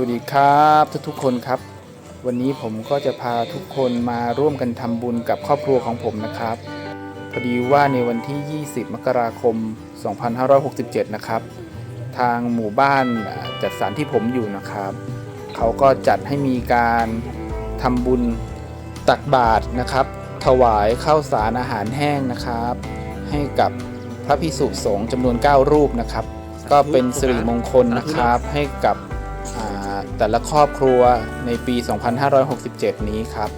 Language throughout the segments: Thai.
วัสดีครับทุกทุกคนครับ วันนี้ผมก็จะพาทุกคนมาร่วมกันทำบุญกับครอบครัวของผมนะครับ พอดีว่าในวันที่ 20 มกราคม 2567 นะครับ ทางหมู่บ้านจัดสรรที่ผมอยู่นะครับ เขาก็จัดให้มีการทำบุญตักบาตรนะครับ ถวายข้าวสารอาหารแห้งนะครับ ให้กับพระพิสุสงฆ์จำนวน 9 รูปนะครับ ก็เป็นสิริมงคลนะครับให้กับ แต่ละครอบครัวในปี 2567 นี้ครับ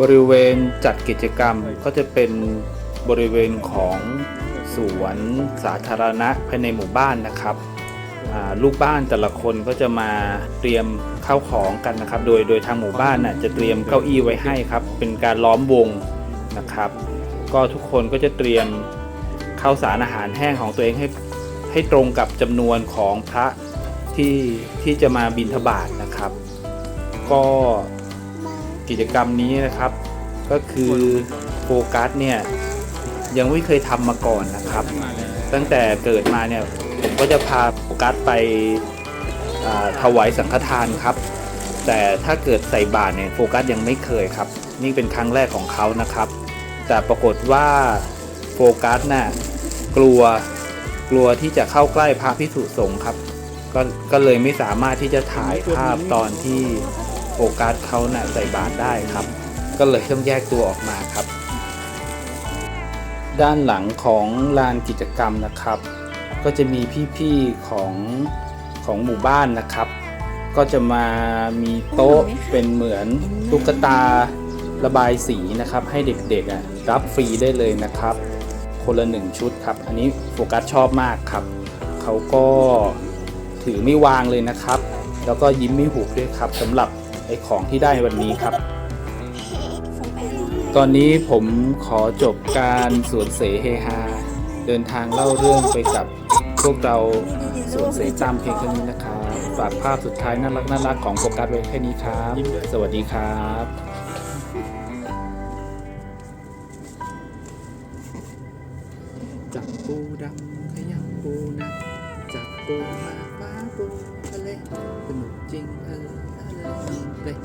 บริเวณจัดกิจกรรมก็จะเป็นบริเวณของสวนสาธารณะภายในหมู่บ้านนะครับลูกบ้านแต่ละคนก็จะมาเตรียมข้าวของกันนะครับ โดยโดยทางหมู่บ้านน่ะจะเตรียมเก้าอี้ไว้ให้ครับ เป็นการล้อมวงนะครับ ก็ทุกคนก็จะเตรียมข้าวสารอาหารแห้งของตัวเองให้ให้ตรงกับจำนวนของพระ ที่ที่จะมาบิณฑบาตนะครับ ก็กิจกรรมนี้นะครับ ก็คือโฟกัสเนี่ยยังไม่เคยทำมาก่อนนะครับ ตั้งแต่เกิดมาเนี่ยผมก็จะพาโฟกัสไปถวายสังฆทานครับ แต่ถ้าเกิดใส่บาตรเนี่ยโฟกัสยังไม่เคยครับ นี่เป็นครั้งแรกของเขานะครับ แต่ปรากฏว่าโฟกัสน่ะกลัวกลัวที่จะเข้าใกล้พระพิสุสงฆ์ครับ ก็ก็เลยไม่สามารถที่จะถ่ายภาพตอนที่โฟกัสเขาน่ะใส่บาตรได้ครับ ก็เลยต้องแยกตัวออกมาครับ ด้านหลังของลานกิจกรรมนะครับ ก็จะมีพี่ๆของของหมู่บ้านนะครับ ก็จะมามีโต๊ะเป็นเหมือนตุ๊กตาระบายสีนะครับ ให้เด็กๆอะรับฟรีได้เลยนะครับ คนละหนึ่งชุดครับ อันนี้โฟกัสชอบมากครับ เขาก็ ถือไม่วางเลยนะครับ แล้วก็ยิ้มไม่หุบด้วยครับสำหรับไอ้ของที่ได้วันนี้ครับ ตอนนี้ผมขอจบการสวนเสเฮฮาเดินทางเล่าเรื่องไปกับพวกเราสวนเสตามเพียงแค่นี้นะครับฝากภาพสุดท้ายน่ารักน่ารักของโฟกัสไว้แค่นี้ครับ สวัสดีครับจับปูดำขยำปูนะจับปู ส